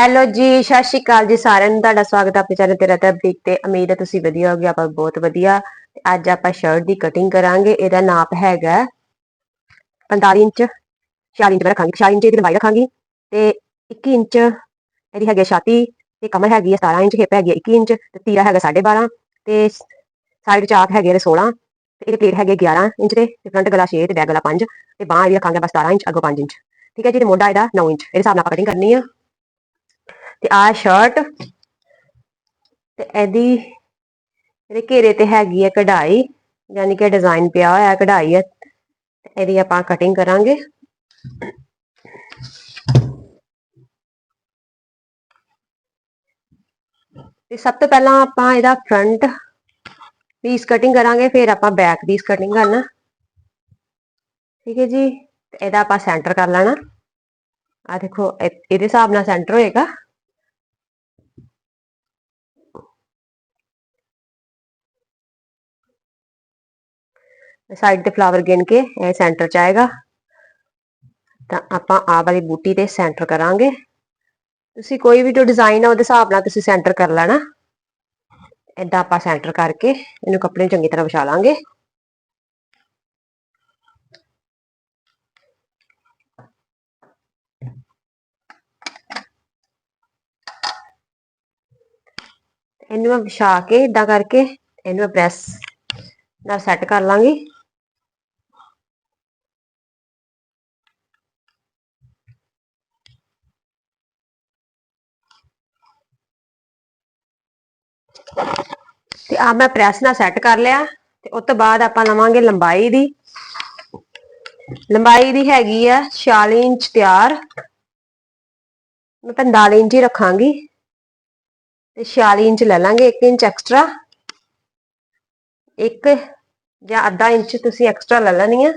Hello ਜੀ, ਸਤਿ ਸ਼੍ਰੀ ਅਕਾਲ ਜੀ ਸਾਰਿਆਂ ਨੂੰ। ਤੁਹਾਡਾ ਸਵਾਗਤ ਹੈ ਆਪਣੇ ਚੈਨਲ ਤੇ ਰਤਨ ਬ੍ਰਿਕ ਤੇ। ਉਮੀਦ ਹੈ ਤੁਸੀਂ ਵਧੀਆ ਹੋਗੇ, ਆਪਾਂ ਬਹੁਤ ਵਧੀਆ। ਤੇ ਅੱਜ ਆਪਾਂ ਸ਼ਰਟ ਦੀ ਕਟਿੰਗ ਕਰਾਂਗੇ। ਇਹਦਾ ਨਾਪ ਹੈਗਾ 45 ਇੰਚ 40 ਇੰਚ ਰੱਖਾਂਗੇ ਰੱਖਾਂਗੀ 40 ਇੰਚ ਦੀ ਲੰਬਾਈ ਰੱਖਾਂਗੀ ਤੇ 21 ਇੰਚ ਇਹਦੀ ਹੈਗੀ ਹੈ ਛਾਤੀ ਤੇ ਕਮਰ ਹੈਗੀ ਹੈ 17 ਇੰਚ, ਹਿੱਪ ਹੈਗੀ ਹੈ 21 ਇੰਚ ਤੇ ਤੀਰਾ ਹੈਗਾ 12.5 ਤੇ ਸਾਈਡ ਚਾਕ ਹੈਗੇ ਨੇ 16 ਤੇ ਇਹਦੇ ਪਲੇਟ ਹੈਗੇ 11 ਇੰਚ ਦੇ ਤੇ ਫਰੰਟ ਗਲਾ 6 ਤੇ ਬੈਕ ਗਲਾ 5 ਤੇ ਬਾਹਾਂ ਇਹਦੀ ਰੱਖਾਂਗੇ ਬਸ 17 ਇੰਚ, ਅੱਗੋਂ 5 ਇੰਚ। ਠੀਕ ਹੈ ਜੀ, ਤੇ ਮੋਢਾ ਇਹਦਾ 9 ਇੰਚ। ਇਹਦੇ ਹਿਸਾਬ ਨਾਲ ਆਪਾਂ ਕਟਿੰਗ ਕਰਨੀ ਆ। ਤੇ ਆ ਸ਼ਰਟ ਤੇ ਇਹਦੀ ਇਹਦੇ ਘੇਰੇ ਤੇ ਹੈਗੀ ਹੈ ਕਢਾਈ, ਯਾਨੀ ਕਿ ਡਿਜ਼ਾਈਨ ਪਿਆ ਹੋਇਆ ਕਢਾਈ ਹੈ ਤੇ ਇਹਦੀ ਆਪਾਂ ਕਟਿੰਗ ਕਰਾਂਗੇ। ਤੇ ਸਭ ਤੋਂ ਪਹਿਲਾਂ ਆਪਾਂ ਇਹਦਾ ਫਰੰਟ ਪੀਸ ਕਟਿੰਗ ਕਰਾਂਗੇ, ਫਿਰ ਆਪਾਂ ਬੈਕ ਪੀਸ ਕਟਿੰਗ ਕਰਨਾ। ਠੀਕ ਹੈ ਜੀ? ਤੇ ਇਹਦਾ ਆਪਾਂ ਸੈਂਟਰ ਕਰ ਲੈਣਾ। ਆ ਦੇਖੋ, ਇਹ- ਇਹਦੇ ਹਿਸਾਬ ਨਾਲ ਸੈਂਟਰ ਹੋਏਗਾ। ਸਾਈਡ ਤੇ ਫਲਾਵਰ ਗਿਣ ਕੇ ਇਹ ਸੈਂਟਰ ਚ ਆਏਗਾ। ਤਾਂ ਆਪਾਂ ਆ ਵਾਲੀ ਬੂਟੀ ਤੇ ਸੈਂਟਰ ਕਰਾਂਗੇ। ਤੁਸੀਂ ਕੋਈ ਵੀ ਜੋ ਡਿਜ਼ਾਈਨ ਆ ਉਹਦੇ ਹਿਸਾਬ ਨਾਲ ਤੁਸੀਂ ਸੈਂਟਰ ਕਰ ਲੈਣਾ। ਏਦਾਂ ਆਪਾਂ ਸੈਂਟਰ ਕਰਕੇ ਇਹਨੂੰ ਕੱਪੜੇ ਨੂੰ ਚੰਗੀ ਤਰ੍ਹਾਂ ਵਿਛਾ ਲਾਂਗੇ। ਇਹਨੂੰ ਮੈਂ ਵਿਛਾ ਕੇ ਇਦਾਂ ਕਰਕੇ ਇਹਨੂੰ ਮੈਂ ਪ੍ਰੈਸ ਨਾਲ ਸੈੱਟ ਕਰ ਲਾਂਗੀ। ਤੇ ਆ ਮੈਂ ਪ੍ਰੈਸ ਨਾਲ ਸੈੱਟ ਕਰ ਲਿਆ ਤੇ ਉਸ ਤੋਂ ਬਾਅਦ ਆਪਾਂ ਲਵਾਂਗੇ ਲੰਬਾਈ ਦੀ। ਲੰਬਾਈ ਦੀ ਹੈਗੀ ਆ 46 ਇੰਚ ਤਿਆਰ। ਮੈਂ 45 ਇੰਚ ਹੀ ਰੱਖਾਂਗੀ। ਤੇ 46 ਇੰਚ ਲੈ ਲਾਂਗੇ 1 ਇੰਚ ਐਕਸਟਰਾ ਇੱਕ ਜਾਂ ਅੱਧਾ ਇੰਚ ਤੁਸੀਂ ਐਕਸਟਰਾ ਲੈ ਲੈਣੀ ਆ।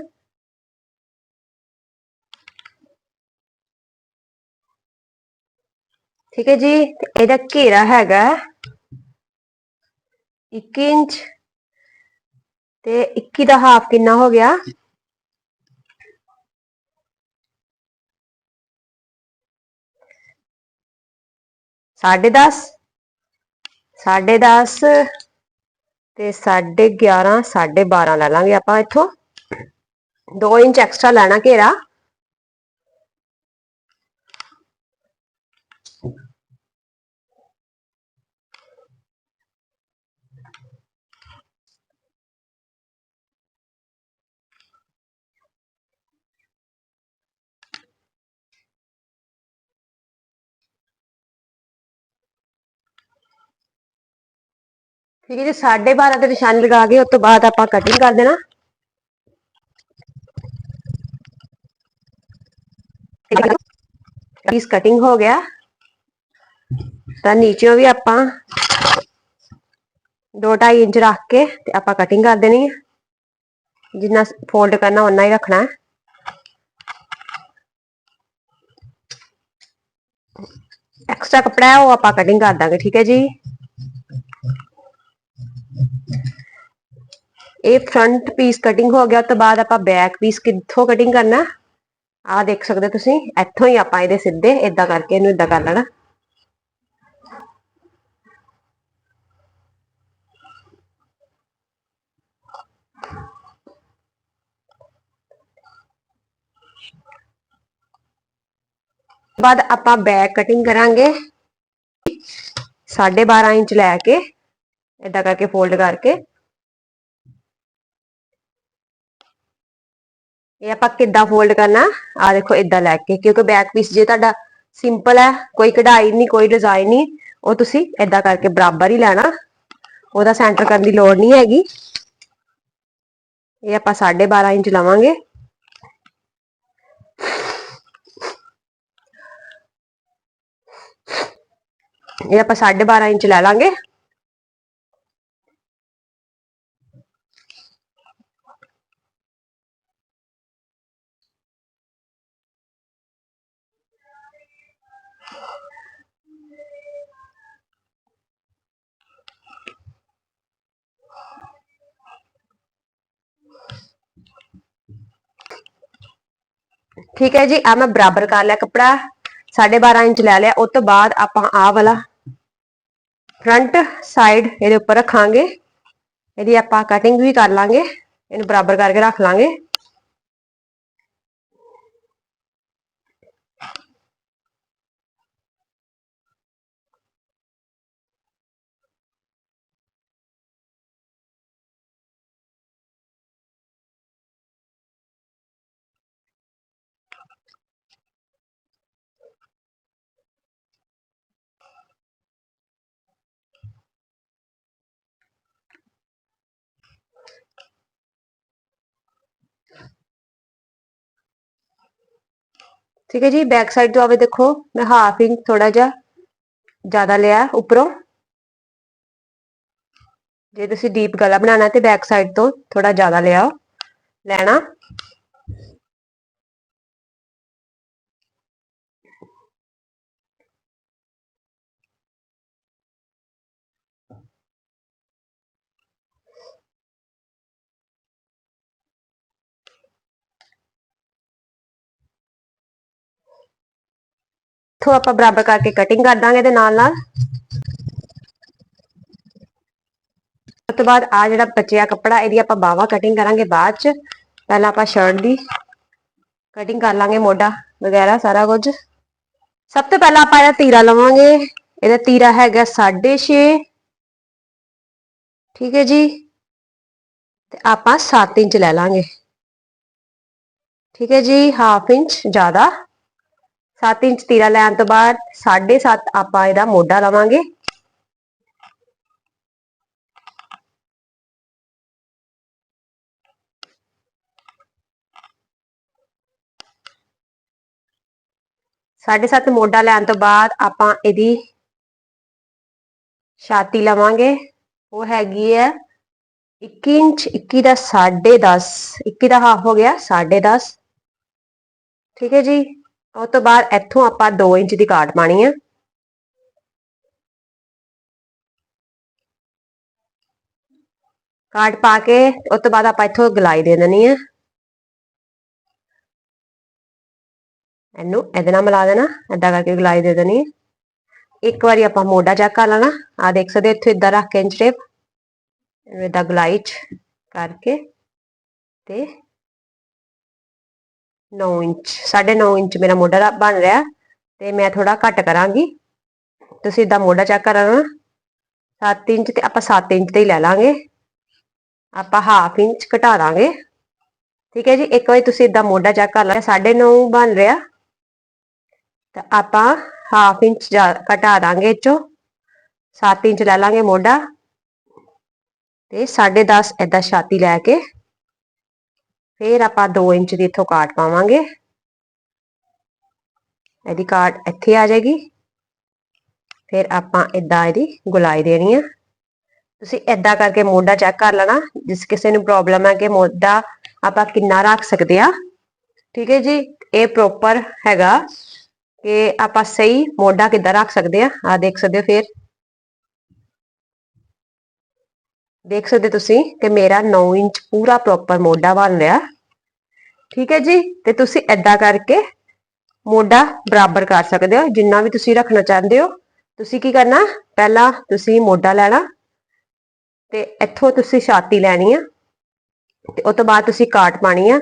ਠੀਕ ਹੈ ਜੀ? ਤੇ ਇਹਦਾ ਘੇਰਾ ਹੈਗਾ। 1 ਇੰਚ ਤੇ 21 ਦਾ ਹਾਫ ਕਿੰਨਾ ਹੋ ਗਿਆ? ਸਾਢੇ 10 ਸਾਢੇ 10 ਤੇ ਸਾਢੇ 11 ਸਾਢੇ 12 ਲੈ ਲਾਂਗੇ ਆਪਾਂ ਇੱਥੋਂ। 2 ਇੰਚ ਐਕਸਟਰਾ ਲੈਣਾ ਘੇਰਾ। ਠੀਕ ਹੈ ਜੀ 12.5 ਤੇ ਨਿਸ਼ਾਨ ਲਗਾ ਕੇ ਉਸ ਤੋਂ ਬਾਅਦ ਆਪਾਂ ਕਟਿੰਗ ਕਰ ਦੇਣਾ। ਪੀਸ ਕਟਿੰਗ ਹੋ ਗਿਆ। ਤਾਂ ਨੀਚੇੋਂ ਵੀ ਆਪਾਂ 2.5 ਇੰਚ ਰੱਖ ਕੇ ਤੇ ਆਪਾਂ ਕਟਿੰਗ ਕਰ ਦੇਣੀ ਹੈ। ਜਿੰਨਾ ਫੋਲਡ ਕਰਨਾ ਉਨਾ ਹੀ ਰੱਖਣਾ ਹੈ। ਐਕਸਟਰਾ ਕਪੜਾ ਹੈ, ਉਹ ਆਪਾਂ ਕਟਿੰਗ ਕਰ ਦਾਂਗੇ, ਠੀਕ ਹੈ ਜੀ। ਇਹ ਫਰੰਟ ਪੀਸ ਕਟਿੰਗ ਹੋ ਗਿਆ ਉਸ ਤੋਂ ਬਾਅਦ ਆਪਾਂ ਬੈਕ ਪੀਸ ਕਿੱਥੋਂ ਕਟਿੰਗ ਕਰਨਾ? ਆ ਦੇਖ ਸਕਦੇ ਤੁਸੀਂ, ਇੱਥੋਂ ਹੀ ਆਪਾਂ ਇਹਦੇ ਸਿੱਧੇ ਇਦਾਂ ਕਰਕੇ ਇਹਨੂੰ ਇਦਾਂ ਕਰ ਲੈਣਾ। ਬਾਅਦ ਆਪਾਂ ਬੈਕ ਕਟਿੰਗ ਕਰਾਂਗੇ 12.5 ਇੰਚ ਲੈ ਕੇ ਇਦਾਂ ਕਰਕੇ ਫੋਲਡ ਕਰਕੇ। ਇਹ ਆਪਾਂ ਕਿੱਦਾਂ ਫੋਲਡ ਕਰਨਾ? ਆ ਦੇਖੋ ਇਦਾਂ ਲੈ ਕੇ, ਕਿਉਂਕਿ ਬੈਕ ਪੀਸ ਜੇ ਤੁਹਾਡਾ ਸਿੰਪਲ ਹੈ, ਕੋਈ ਕਢਾਈ ਨਹੀਂ, ਕੋਈ ਡਿਜ਼ਾਈਨ ਨਹੀਂ, ਉਹ ਤੁਸੀਂ ਇਦਾਂ ਕਰਕੇ ਬਰਾਬਰ ਹੀ ਲੈਣਾ। ਉਹਦਾ ਸੈਂਟਰ ਕਰਨ ਦੀ ਲੋੜ ਨਹੀਂ ਹੈਗੀ। ਇਹ ਆਪਾਂ 12.5 ਇੰਚ ਲਵਾਂਗੇ। ਇਹ ਆਪਾਂ 12.5 ਇੰਚ ਲੈ ਲਾਂਗੇ। ਠੀਕ ਹੈ ਜੀ ਆ ਮੈਂ ਬਰਾਬਰ ਕਰ ਲਿਆ ਕਪੜਾ। 12.5 ਇੰਚ ਲੈ ਲਿਆ, ਉਸ ਤੋਂ ਬਾਅਦ ਆਪਾਂ ਆਹ ਵਾਲਾ ਫਰੰਟ ਸਾਈਡ ਇਹਦੇ ਉੱਪਰ ਰੱਖਾਂਗੇ। ਇਹਦੀ ਆਪਾਂ ਕਟਿੰਗ ਵੀ ਕਰ ਲਾਂਗੇ, ਇਹਨੂੰ ਬਰਾਬਰ ਕਰਕੇ ਰੱਖ ਲਾਂਗੇ। ਠੀਕ ਹੈ ਜੀ ਬੈਕ ਸਾਈਡ ਤੋਂ ਆਵੇ ਦੇਖੋ, ਮੈਂ ਹਾਫ ਇੰਚ ਥੋੜਾ ਜਿਹਾ ਜ਼ਿਆਦਾ ਲਿਆ ਉੱਪਰੋਂ। ਜੇ ਤੁਸੀਂ ਡੀਪ ਗਲਾ ਬਣਾਉਣਾ ਤੇ ਬੈਕ ਸਾਈਡ ਤੋਂ ਥੋੜਾ ਜ਼ਿਆਦਾ ਲਿਆਓ, ਲੈਣਾ। ਇੱਥੋਂ ਆਪਾਂ ਬਰਾਬਰ ਕਰਕੇ ਕਟਿੰਗ ਕਰ ਦਾਂਗੇ ਤੇ ਨਾਲ ਨਾਲ। ਉਸ ਤੋਂ ਬਾਅਦ ਆ ਜਿਹੜਾ ਬਚਿਆ ਕੱਪੜਾ, ਇਹਦੀ ਆਪਾਂ ਬਾਵਾ ਕਟਿੰਗ ਕਰਾਂਗੇ ਬਾਅਦ ਚ। ਪਹਿਲਾਂ ਆਪਾਂ ਸ਼ਰਟ ਦੀ ਕਟਿੰਗ ਕਰ ਲਾਂਗੇ ਮੋਢਾ ਵਗੈਰਾ ਸਾਰਾ ਕੁਝ। ਸਭ ਤੋਂ ਪਹਿਲਾਂ ਆਪਾਂ ਇਹਦਾ ਤੀਰਾ ਲਵਾਂਗੇ। ਇਹਦਾ ਤੀਰਾ ਹੈਗਾ 6.5 ਠੀਕ ਹੈ ਜੀ? ਤੇ ਆਪਾਂ 7 ਇੰਚ ਲੈ ਲਾਂਗੇ। ਠੀਕ ਹੈ ਜੀ? ਹਾਫ ਇੰਚ ਜ਼ਿਆਦਾ। 7 ਇੰਚ ਤੀਰਾ ਲੈਣ ਤੋਂ ਬਾਅਦ 7.5 ਆਪਾਂ ਇਹਦਾ ਮੋਢਾ ਲਵਾਂਗੇ। ਸਾਢੇ ਸੱਤ ਮੋਢਾ ਲੈਣ ਤੋਂ ਬਾਅਦ ਆਪਾਂ ਇਹਦੀ ਛਾਤੀ ਲਵਾਂਗੇ। ਉਹ ਹੈਗੀ ਹੈ 21 ਇੰਚ 21 ਦਾ 10.5 21 ਦਾ ਹਾਫ ਹੋ ਗਿਆ 10.5 ਠੀਕ ਹੈ ਜੀ। ਉਸ ਤੋਂ ਬਾਅਦ ਇੱਥੋਂ ਆਪਾਂ 2 ਇੰਚ ਦੀ ਕਾਟ ਪਾਣੀ ਆ। ਕਾਟ ਪਾ ਕੇ ਉਸ ਤੋਂ ਬਾਅਦ ਆਪਾਂ ਇੱਥੋਂ ਗਲਾਈ ਦੇ ਦੇਣੀ ਆ। ਇਹਨੂੰ ਇਹਦੇ ਨਾਲ ਮਿਲਾ ਦੇਣਾ, ਏਦਾਂ ਕਰਕੇ ਗਲਾਈ ਦੇ ਦੇਣੀ ਹੈ ਇੱਕ ਵਾਰੀ ਆਪਾਂ ਮੋਢਾ ਚੈੱਕ ਕਰ ਲੈਣਾ। ਆ ਦੇਖ ਸਕਦੇ ਇੱਥੇ ਇਦਾਂ ਰੱਖ ਕੇ ਇੰਚ ਟੇਪ। ਇਹਨੂੰ ਗਲਾਈਚ ਕਰਕੇ ਤੇ 9 ਇੰਚ 9.5 ਇੰਚ ਮੇਰਾ ਮੋਢਾ ਬਣ ਰਿਹਾ ਤੇ ਮੈਂ ਥੋੜਾ ਘੱਟ ਕਰਾਂਗੀ। ਤੁਸੀਂ ਇਦਾਂ ਮੋਢਾ ਚੈੱਕ ਕਰਨਾ 7 ਇੰਚ ਤੇ ਆਪਾਂ 7 ਇੰਚ ਤੇ ਹੀ ਲੈ ਲਾਂਗੇ। ਆਪਾਂ ਹਾਫ ਇੰਚ ਘਟਾ ਦਾਂਗੇ। ਠੀਕ ਹੈ ਜੀ, ਇੱਕ ਵਾਰੀ ਤੁਸੀਂ ਇਦਾਂ ਮੋਢਾ ਚੈੱਕ ਕਰ ਲਿਆ 9.5 ਬਣ ਰਿਹਾ। ਤਾਂ ਆਪਾਂ ਹਾਫ ਇੰਚ ਘਟਾ ਦਾਂਗੇ ਚੋਂ 7 ਇੰਚ ਲੈ ਲਾਂਗੇ ਮੋਢਾ। ਤੇ 10.5 ਏਦਾਂ ਛਾਤੀ ਲੈ ਕੇ ਫਿਰ ਆਪਾਂ 2 ਇੰਚ ਦੀ ਇੱਥੋਂ ਕਾਟ ਪਾਵਾਂਗੇ। ਇਹਦੀ ਕਾਟ ਇੱਥੇ ਆ ਜਾਏਗੀ। ਫਿਰ ਆਪਾਂ ਇਦਾਂ ਇਹਦੀ ਗੁਲਾਈ ਦੇਣੀ ਆ। ਤੁਸੀਂ ਇਦਾਂ ਕਰਕੇ ਮੋਢਾ ਚੈੱਕ ਕਰ ਲੈਣਾ, ਜਿਸ ਕਿਸੇ ਨੂੰ ਪ੍ਰੋਬਲਮ ਹੈ ਕਿ ਮੋਢਾ ਆਪਾਂ ਕਿੰਨਾ ਰੱਖ ਸਕਦੇ ਆ। ਠੀਕ ਹੈ ਜੀ? ਇਹ ਪ੍ਰੋਪਰ ਹੈਗਾ ਕਿ ਆਪਾਂ ਸਹੀ ਮੋਢਾ ਕਿੱਦਾਂ ਰੱਖ ਸਕਦੇ ਆ। ਆ ਦੇਖ ਸਕਦੇ ਹੋ ਫਿਰ। ਦੇਖ ਸਕਦੇ ਤੁਸੀਂ ਕਿ ਮੇਰਾ 9 ਇੰਚ ਪੂਰਾ ਪ੍ਰੋਪਰ ਮੋਢਾ ਬਣ ਰਿਹਾ। ਠੀਕ ਹੈ ਜੀ? ਤੇ ਤੁਸੀਂ ਐਦਾਂ ਕਰਕੇ ਮੋਢਾ ਬਰਾਬਰ ਕਰ ਸਕਦੇ ਹੋ, ਜਿੰਨਾ ਵੀ ਤੁਸੀਂ ਰੱਖਣਾ ਚਾਹੁੰਦੇ ਹੋ। ਤੁਸੀਂ ਕੀ ਕਰਨਾ? ਪਹਿਲਾਂ ਤੁਸੀਂ ਮੋਢਾ ਲੈਣਾ ਤੇ ਇੱਥੋਂ ਤੁਸੀਂ ਛਾਤੀ ਲੈਣੀ ਆ ਤੇ ਉਸ ਤੋਂ ਬਾਅਦ ਤੁਸੀਂ ਕਾਟ ਪਾਣੀ ਆ।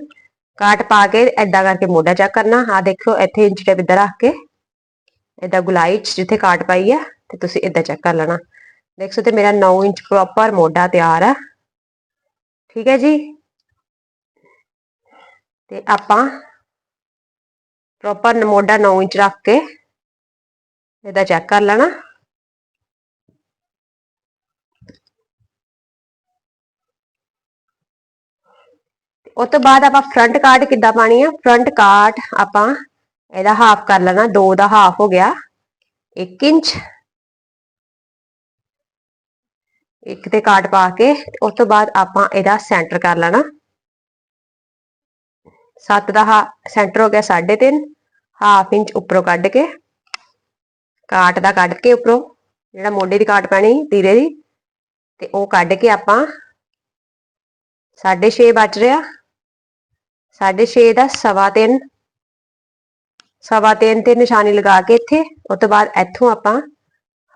ਕਾਟ ਪਾ ਕੇ ਐਦਾਂ ਕਰਕੇ ਮੋਢਾ ਚੈੱਕ ਕਰਨਾ। ਆ ਦੇਖੋ, ਇੱਥੇ ਇੰਚ ਟੇਪ ਇੱਧਰ ਰੱਖ ਕੇ, ਏਦਾਂ ਗੁਲਾਈ ਜਿੱਥੇ ਕਾਟ ਪਾਈ ਆ ਤੇ ਤੁਸੀਂ ਏਦਾਂ ਚੈੱਕ ਕਰ ਲੈਣਾ। ਦੇਖ ਸਕਦੇ ਮੇਰਾ 9 ਇੰਚ ਪ੍ਰੋਪਰ ਮੋਢਾ ਤਿਆਰ ਆ। ਠੀਕ ਹੈ ਜੀ। ਤੇ ਆਪਾਂ ਪ੍ਰੋਪਰ ਮੋਢਾ 9 ਇੰਚ ਰੱਖ ਕੇ ਇਹਦਾ ਚੈੱਕ ਕਰ ਲੈਣਾ। ਉਸ ਤੋਂ ਬਾਅਦ ਆਪਾਂ ਫਰੰਟ ਕਾਟ ਕਿੱਦਾਂ ਪਾਣੀ ਆ? ਫਰੰਟ ਕਾਟ ਆਪਾਂ ਇਹਦਾ ਹਾਫ ਕਰ ਲੈਣਾ। 2 ਦਾ ਹਾਫ ਹੋ ਗਿਆ। 1 ਇੰਚ ਇੱਕ ਤੇ ਕਾਟ ਪਾ ਕੇ ਉਸ ਤੋਂ ਬਾਅਦ ਆਪਾਂ ਇਹਦਾ ਸੈਂਟਰ ਕਰ ਲੈਣਾ। 7 ਦਾ ਸੈਂਟਰ ਹੋ ਗਿਆ 3.5 ਹਾਫ ਇੰਚ ਉੱਪਰੋਂ ਕੱਢ ਕੇ ਕਾਟ ਦਾ ਕੱਢ ਕੇ ਉੱਪਰੋਂ, ਜਿਹੜਾ ਮੋਢੇ ਦੀ ਕਾਟ ਪੈਣੀ ਤੀਰੇ ਦੀ, ਤੇ ਉਹ ਕੱਢ ਕੇ ਆਪਾਂ 6.5 ਬਚ ਰਿਹਾ। 6.5 ਦਾ 3.5 ਸਵਾ ਤਿੰਨ ਤੇ ਨਿਸ਼ਾਨੀ ਲਗਾ ਕੇ ਇੱਥੇ, ਉਸ ਤੋਂ ਬਾਅਦ ਇੱਥੋਂ ਆਪਾਂ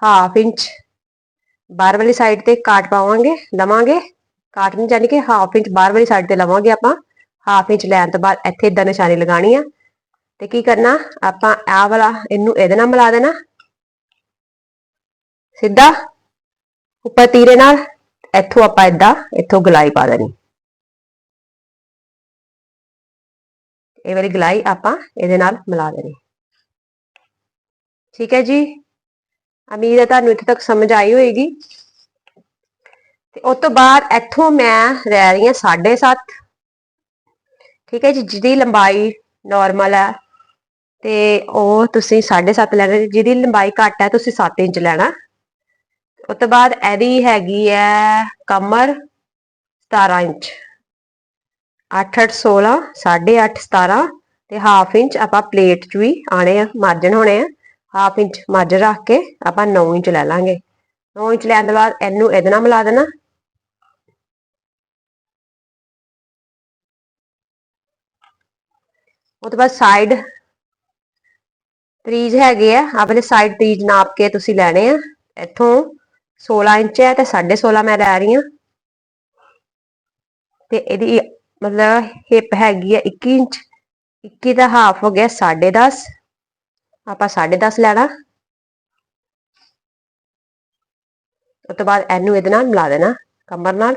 ਹਾਫ ਇੰਚ ਬਾਹਰ ਵਾਲੀ ਸਾਈਡ ਤੇ ਕਾਟ ਪਾਵਾਂਗੇ, ਲਵਾਂਗੇ। ਕਾਟ ਨਹੀਂ ਜਾਨੀ ਕਿ ਹਾਫ ਇੰਚ ਬਾਹਰ ਵਾਲੀ ਸਾਈਡ ਤੇ ਲਵਾਂਗੇ ਆਪਾਂ। ਹਾਫ ਇੰਚ ਲੈਣ ਤੋਂ ਬਾਅਦ ਇੱਥੇ ਇਦਾਂ ਨਿਸ਼ਾਨੀ ਲਗਾਣੀ ਆ। ਤੇ ਕੀ ਕਰਨਾ, ਆਪਾਂ ਆਹ ਵਾਲਾ ਇਹਨੂੰ ਇਹਦੇ ਨਾਲ ਮਿਲਾ ਦੇਣਾ। ਸਿੱਧਾ ਉੱਪਰ ਤੀਰੇ ਨਾਲ, ਇੱਥੋਂ ਆਪਾਂ ਇਦਾਂ ਇੱਥੋਂ ਗਲਾਈ ਪਾ ਦੇਣੀ। ਇਹ ਵਾਲੀ ਗਲਾਈ ਆਪਾਂ ਇਹਦੇ ਨਾਲ ਮਿਲਾ ਦੇਣੀ। ਠੀਕ ਹੈ ਜੀ? ਉਮੀਦ ਹੈ, ਤੁਹਾਨੂੰ ਇੱਥੇ ਤੱਕ ਸਮਝ ਆਈ ਹੋਏਗੀ। ਤੇ ਉਸ ਤੋਂ ਬਾਅਦ ਇੱਥੋਂ ਮੈਂ ਰਹਿ ਰਹੀ ਹਾਂ 7.5 ਠੀਕ ਹੈ ਜੀ, ਜਿਹਦੀ ਲੰਬਾਈ ਨਾਰਮਲ ਹੈ, ਤੇ ਉਹ ਤੁਸੀਂ 7.5 ਲੈਣਾ ਜਿਹਦੀ ਲੰਬਾਈ ਘੱਟ ਹੈ, ਤੁਸੀਂ 7 ਇੰਚ ਲੈਣਾ। ਉਸ ਤੋਂ ਬਾਅਦ ਇਹਦੀ ਹੈਗੀ ਹੈ ਕਮਰ 17 ਇੰਚ। 8 8 16 8.5 17 ਤੇ ਹਾਫ ਇੰਚ ਆਪਾਂ ਪਲੇਟ 'ਚ ਵੀ ਆਣੇ ਆ ਮਾਰਜਨ ਹੋਣੇ ਆ। ਹਾਫ ਇੰਚ ਮਾਰਜਨ ਰੱਖ ਕੇ ਆਪਾਂ 9 ਇੰਚ ਲੈ ਲਾਂਗੇ। 9 ਇੰਚ ਲੈਣ ਤੋਂ ਬਾਅਦ ਇਹਨੂੰ ਇਹਦੇ ਨਾਲ ਮਿਲਾ ਦੇਣਾ। ਉਹ ਤੋਂ ਬਾਅਦ ਸਾਈਡ ਤਰੀਜ ਹੈਗੇ ਆ ਆਪਣੇ ਸਾਈਡ ਤਰੀਜ ਨਾਪ ਕੇ ਤੁਸੀਂ ਲੈਣੇ ਆ। ਇੱਥੋਂ 16 ਇੰਚ ਹੈ ਤੇ 16.5 ਮੈਂ ਲੈ ਰਹੀ ਹਾਂ। ਤੇ ਇਹਦੀ ਮਤਲਬ ਹਿਪ ਹੈਗੀ ਹੈ 21 ਇੰਚ। 21 ਦਾ ਹਾਫ ਹੋ ਗਿਆ 10.5 ਆਪਾਂ 10.5 ਲੈਣਾ। ਉਸ ਤੋਂ ਬਾਅਦ ਇਹਨੂੰ ਇਹਦੇ ਨਾਲ ਮਿਲਾ ਦੇਣਾ ਕਮਰ ਨਾਲ।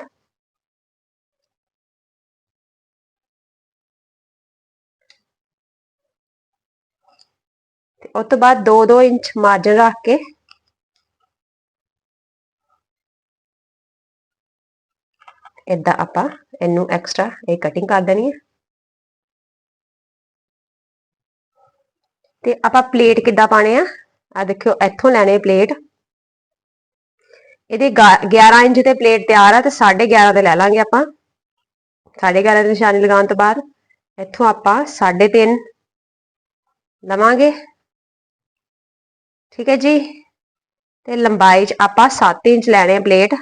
ਤੇ ਉਸ ਤੋਂ ਬਾਅਦ 2-2 ਇੰਚ ਮਾਰਜਨ ਰੱਖ ਕੇ ਇਦਾਂ ਆਪਾਂ ਇਹਨੂੰ ਐਕਸਟਰਾ ਇਹ ਕਟਿੰਗ ਕਰ ਦੇਣੀ ਹੈ। ਤੇ ਆਪਾਂ ਪਲੇਟ ਕਿੱਦਾਂ ਪਾਣੇ ਆ? ਆ ਦੇਖਿਓ, ਇੱਥੋਂ ਲੈਣੇ ਪਲੇਟ ਇਹਦੇ 11 ਇੰਚ ਤੇ ਪਲੇਟ ਤਿਆਰ ਆ ਤੇ 11.5 ਦੇ ਲੈ ਲਾਂਗੇ ਆਪਾਂ। 11.5 ਦੀ ਨਿਸ਼ਾਨੀ ਲਗਾਉਣ ਤੋਂ ਬਾਅਦ ਇੱਥੋਂ ਆਪਾਂ 3.5 ਲਵਾਂਗੇ। ਠੀਕ ਹੈ ਜੀ? ਤੇ ਲੰਬਾਈ ਚ ਆਪਾਂ 7 ਇੰਚ ਲੈਣੇ ਆ ਪਲੇਟ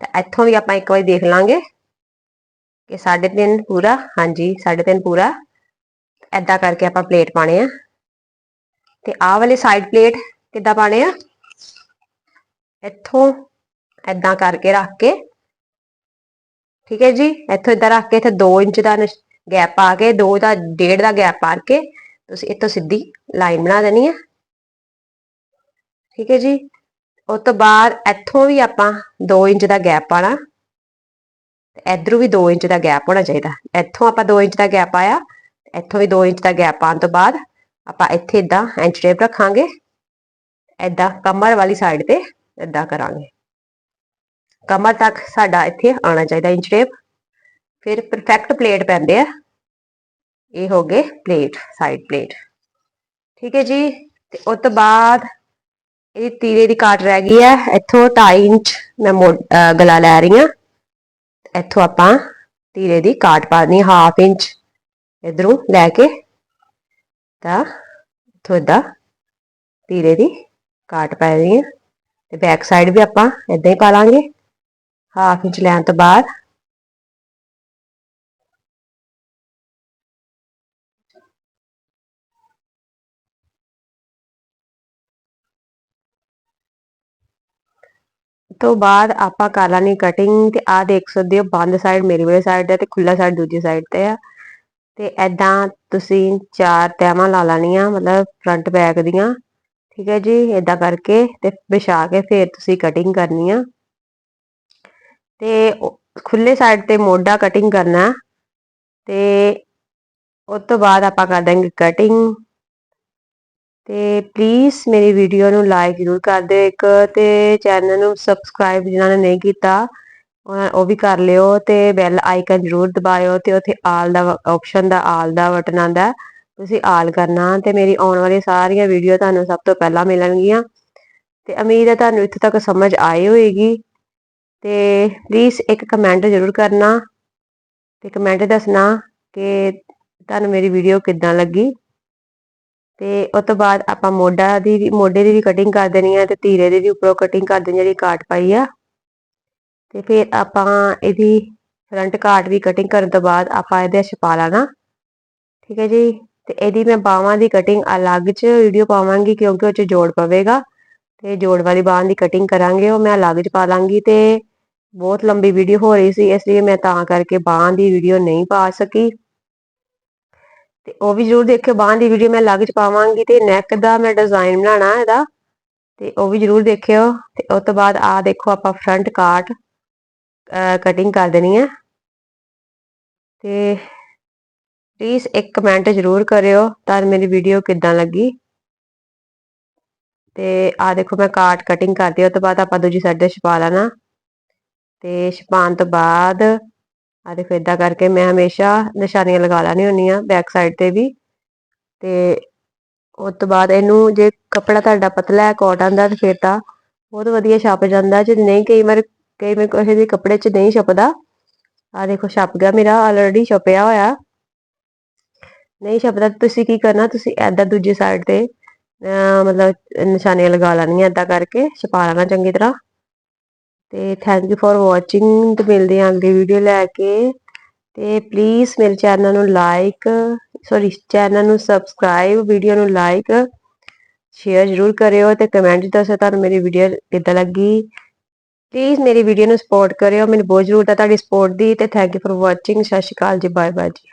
ਤੇ ਇੱਥੋਂ ਵੀ ਆਪਾਂ ਇੱਕ ਵਾਰੀ ਦੇਖ ਲਾਂਗੇ। ਕਿ 3.5 ਪੂਰਾ, ਹਾਂਜੀ 3.5 ਪੂਰਾ। ਐਦਾਂ ਕਰਕੇ ਆਪਾਂ ਪਲੇਟ ਪਾਣੇ ਆ। ਤੇ ਆਹ ਵਾਲੇ ਸਾਈਡ ਪਲੇਟ ਕਿੱਦਾਂ ਪਾਣੇ ਆ? ਇੱਥੋਂ ਐਦਾਂ ਕਰਕੇ ਰੱਖ ਕੇ। ਠੀਕ ਹੈ ਜੀ? ਇੱਥੋਂ ਇਦਾਂ ਰੱਖ ਕੇ ਇੱਥੇ 2 ਇੰਚ ਦਾ ਗੈਪ ਪਾ ਕੇ 2 ਦਾ 1.5 ਦਾ ਗੈਪ ਪਾ ਕੇ, ਤੁਸੀਂ ਇੱਥੋਂ ਸਿੱਧੀ ਲਾਈਨ ਬਣਾ ਦੇਣੀ ਹੈ ਠੀਕ ਹੈ ਜੀ? ਉਸ ਤੋਂ ਬਾਅਦ ਇੱਥੋਂ ਵੀ ਆਪਾਂ 2 ਇੰਚ ਦਾ ਗੈਪ ਪਾਣਾ ਤੇ ਇਧਰੋਂ ਵੀ 2 ਇੰਚ ਦਾ ਗੈਪ ਹੋਣਾ ਚਾਹੀਦਾ। ਇੱਥੋਂ ਆਪਾਂ 2 ਇੰਚ ਦਾ ਗੈਪ ਆਇਆ, ਇੱਥੋਂ ਵੀ 2 ਇੰਚ ਦਾ ਗੈਪ ਪਾਉਣ ਤੋਂ ਬਾਅਦ ਆਪਾਂ ਇੱਥੇ ਇਦਾਂ ਇੰਚ ਟੇਪ ਰੱਖਾਂਗੇ। ਇਦਾਂ ਕਮਰ ਵਾਲੀ ਸਾਈਡ ਤੇ ਇਦਾਂ ਕਰਾਂਗੇ। ਕਮਰ ਤੱਕ ਸਾਡਾ ਇੱਥੇ ਆਣਾ ਚਾਹੀਦਾ ਇੰਚ ਟੇਪ ਫਿਰ ਪਰਫੈਕਟ ਪਲੇਟ ਪੈਂਦੇ ਆ। ਇਹ ਹੋ ਗਏ ਪਲੇਟ ਸਾਈਡ ਪਲੇਟ ਠੀਕ ਹੈ ਜੀ? ਤੇ ਉਸ ਤੋਂ ਬਾਅਦ ਇਹ ਤੀਰੇ ਦੀ ਕਾਟ ਰਹਿ ਗਈ ਹੈ। ਇੱਥੋਂ 2.5 ਇੰਚ ਮੈਂ ਗਲਾ ਲੈ ਰਹੀ ਹਾਂ। ਇੱਥੋਂ ਆਪਾਂ ਧੀਰੇ ਦੀ ਕਾਟ ਪਾਣੀ ਹਾਫ ਇੰਚ ਇਧਰੋਂ ਲੈ ਕੇ ਤਾਂ ਇੱਥੋਂ ਇਦਾਂ ਤੀਰੇ ਦੀ ਕਾਟ ਪਾ ਰਹੀ ਹਾਂ ਤੇ ਬੈਕ ਸਾਈਡ ਵੀ ਆਪਾਂ ਇਦਾਂ ਹੀ ਪਾ ਲਾਂਗੇ। ਹਾਫ ਇੰਚ ਲੈਣ ਤੋਂ ਬਾਅਦ ਤੋਂ ਬਾਅਦ ਆਪਾਂ ਕਰ ਲਾਂਗੇ ਕਟਿੰਗ ਤੇ ਆ ਦੇਖ ਸਕਦੇ ਹੋ ਬੰਦ ਸਾਈਡ ਮੇਰੀ ਵਾਲੀ ਸਾਈਡ ਤੇ ਤੇ ਖੁੱਲਾ ਸਾਈਡ ਦੂਜੀ ਸਾਈਡ ਤੇ ਆ। ਤੇ ਐਦਾਂ ਤੁਸੀਂ ਚਾਰ ਤੈਵਾਂ ਲਾ ਲੈਣੀਆਂ, ਮਤਲਬ ਫਰੰਟ ਬੈਕ ਦੀਆਂ, ਠੀਕ ਹੈ ਜੀ? ਐਦਾਂ ਕਰਕੇ ਤੇ ਵਿਛਾ ਕੇ ਫਿਰ ਤੁਸੀਂ ਕਟਿੰਗ ਕਰਨੀ ਆ। ਤੇ ਖੁੱਲੇ ਸਾਈਡ ਤੇ ਮੋਢਾ ਕਟਿੰਗ ਕਰਨਾ। ਤੇ ਉਸ ਤੋਂ ਬਾਅਦ ਆਪਾਂ ਕਰ ਦਾਂਗੇ ਕਟਿੰਗ ਤੇ ਪਲੀਜ਼ ਮੇਰੀ ਵੀਡੀਓ ਨੂੰ ਲਾਈਕ ਜ਼ਰੂਰ ਕਰ ਦਿਓ ਇੱਕ ਤੇ ਚੈਨਲ ਨੂੰ ਸਬਸਕ੍ਰਾਈਬ ਜਿਨ੍ਹਾਂ ਨੇ ਨਹੀਂ ਕੀਤਾ ਉਹ ਵੀ ਕਰ ਲਿਓ ਤੇ ਬੈਲ ਆਈਕਨ ਜ਼ਰੂਰ ਦਬਾਇਓ ਤੇ ਉੱਥੇ ਆਲ ਦਾ ਆਪਸ਼ਨ ਦਾ ਆਲ ਦਾ ਬਟਨ ਆਂਦਾ ਤੁਸੀਂ ਆਲ ਕਰਨਾ ਤੇ ਮੇਰੀ ਆਉਣ ਵਾਲੀ ਸਾਰੀਆਂ ਵੀਡੀਓ ਤੁਹਾਨੂੰ ਸਭ ਤੋਂ ਪਹਿਲਾਂ ਮਿਲਣਗੀਆਂ। ਤੇ ਉਮੀਦ ਹੈ ਤੁਹਾਨੂੰ ਇੱਥੇ ਤੱਕ ਸਮਝ ਆਈ ਹੋਏਗੀ। ਤੇ ਪਲੀਜ਼ ਇੱਕ ਕਮੈਂਟ ਜ਼ਰੂਰ ਕਰਨਾ ਤੇ ਕਮੈਂਟ ਦੱਸਣਾ ਕਿ ਤੁਹਾਨੂੰ ਮੇਰੀ ਵੀਡੀਓ ਕਿੱਦਾਂ ਲੱਗੀ। ਤੇ ਉਸ ਤੋਂ ਬਾਅਦ ਆਪਾਂ ਮੋਢਾ ਦੀ ਵੀ, ਮੋਢੇ ਦੀ ਵੀ ਕਟਿੰਗ ਕਰ ਦੇਣੀ ਹੈ ਤੇ ਧੀਰੇ ਦੀ ਵੀ ਉੱਪਰੋਂ ਕਟਿੰਗ ਕਰ ਦੇਣੀ ਜਿਹੜੀ ਕਾਟ ਪਾਈ ਆ। ਤੇ ਫਿਰ ਆਪਾਂ ਇਹਦੀ ਫਰੰਟ ਕਾਟ ਵੀ ਕਟਿੰਗ ਕਰਨ ਤੋਂ ਬਾਅਦ ਆਪਾਂ ਇਹਦੇ ਛਪਾ ਲੈਣਾ। ਠੀਕ ਹੈ ਜੀ? ਤੇ ਇਹਦੀ ਮੈਂ ਬਾਹਾਂ ਦੀ ਕਟਿੰਗ ਅਲੱਗ 'ਚ ਵੀਡੀਓ ਪਾਵਾਂਗੀ ਕਿਉਂਕਿ ਉਹ 'ਚ ਜੋੜ ਪਵੇਗਾ। ਤੇ ਜੋੜ ਵਾਲੀ ਬਾਹਾਂ ਦੀ ਕਟਿੰਗ ਕਰਾਂਗੇ, ਉਹ ਮੈਂ ਅਲੱਗ 'ਚ ਪਾ ਲਾਂਗੀ ਤੇ ਬਹੁਤ ਲੰਬੀ ਵੀਡੀਓ ਹੋ ਰਹੀ ਸੀ, ਇਸ ਲਈ ਮੈਂ ਤਾਂ ਕਰਕੇ ਬਾਹਾਂ ਦੀ ਵੀਡੀਓ ਨਹੀਂ ਪਾ ਸਕੀ। ਤੇ ਉਹ ਵੀ ਜ਼ਰੂਰ ਦੇਖਿਓ, ਬਾਹਾਂ ਦੀ ਵੀਡੀਓ ਮੈਂ ਲੱਗ 'ਚ ਪਾਵਾਂਗੀ ਤੇ ਨੈਕ ਦਾ ਮੈਂ ਡਿਜ਼ਾਈਨ ਬਣਾਉਣਾ ਇਹਦਾ, ਤੇ ਉਹ ਵੀ ਜ਼ਰੂਰ ਦੇਖਿਓ, ਤੇ ਉਸ ਤੋਂ ਬਾਅਦ ਆ ਦੇਖੋ ਆਪਾਂ ਫਰੰਟ ਕਾਟ ਕਟਿੰਗ ਕਰ ਦੇਣੀ ਹੈ। ਤੇ ਪਲੀਜ਼ ਇੱਕ ਕਮੈਂਟ ਜ਼ਰੂਰ ਕਰਿਓ ਤਾਂ ਮੇਰੀ ਵੀਡੀਓ ਕਿੱਦਾਂ ਲੱਗੀ। ਤੇ ਆ ਦੇਖੋ ਮੈਂ ਕਾਟ ਕਟਿੰਗ ਕਰਦੀ ਹਾਂ ਉਸ ਤੋਂ ਬਾਅਦ ਆਪਾਂ ਦੂਜੀ ਸਾਈਡ ਤੇ ਛਪਾ ਲੈਣਾ। ਤੇ ਛਪਾਉਣ ਤੋਂ ਬਾਅਦ ਆ ਦੇਖੋ ਇਦਾਂ ਕਰਕੇ ਮੈਂ ਹਮੇਸ਼ਾ ਨਿਸ਼ਾਨੀਆਂ ਲਗਾ ਲੈਣੀ ਹੁੰਦੀਆਂ ਬੈਕ ਸਾਈਡ ਤੇ ਵੀ। ਤੇ ਉਸ ਤੋਂ ਬਾਅਦ ਇਹਨੂੰ ਜੇ ਕੱਪੜਾ ਤੁਹਾਡਾ ਪਤਲਾ ਹੈ ਕਾਟਨ ਦਾ ਤੇ ਫਿਰ ਤਾਂ ਬਹੁਤ ਵਧੀਆ ਛਪ ਜਾਂਦਾ ਜੇ ਨਹੀਂ ਕਈ ਵਾਰ ਕਈ ਵਾਰ ਕਿਸੇ ਦੇ ਕੱਪੜੇ 'ਚ ਨਹੀਂ ਛਪਦਾ ਆ ਦੇਖੋ ਛਪ ਗਿਆ ਮੇਰਾ ਆਲਰੇਡੀ ਛਪਿਆ ਹੋਇਆ। ਨਹੀਂ ਛਪਦਾ ਤੁਸੀਂ ਕੀ ਕਰਨਾ, ਤੁਸੀਂ ਐਦਾਂ ਦੂਜੀ ਸਾਈਡ ਤੇ ਮਤਲਬ ਨਿਸ਼ਾਨੀਆਂ ਲਗਾ ਲੈਣੀਆਂ ਐਦਾਂ ਕਰਕੇ, ਛਪਾ ਲੈਣਾ ਚੰਗੀ ਤਰ੍ਹਾਂ। ਤੇ ਥੈਂਕ ਯੂ ਫॉर ਵਾਚਿੰਗ ਤੇ ਮਿਲਦੇ ਹਾਂ ਅਗਲੀ ਵੀਡੀਓ ਲੈ ਕੇ। ਤੇ ਪਲੀਜ਼ ਮੇਰੇ ਚੈਨਲ ਨੂੰ ਲਾਈਕ ਸੌਰੀ ਚੈਨਲ ਨੂੰ ਸਬਸਕ੍ਰਾਈਬ ਵੀਡੀਓ ਨੂੰ ਲਾਈਕ ਸ਼ੇਅਰ ਜ਼ਰੂਰ ਕਰਿਓ ਤੇ ਕਮੈਂਟ ਦੱਸੋ ਤੁਹਾਨੂੰ ਮੇਰੀ ਵੀਡੀਓ ਕਿੱਦਾਂ ਲੱਗੀ। ਪਲੀਜ਼ ਮੇਰੀ ਵੀਡੀਓ ਨੂੰ ਸਪੋਰਟ ਕਰਿਓ, ਮੈਨੂੰ ਬਹੁਤ ਜ਼ਰੂਰਤ ਹੈ ਤੁਹਾਡੀ ਸਪੋਰਟ ਦੀ ਤੇ ਥੈਂਕ ਯੂ ਫॉर ਵਾਚਿੰਗ ਸਤਿ ਸ਼੍ਰੀ ਅਕਾਲ ਜੀ ਬਾਏ ਬਾਏ ਜੀ।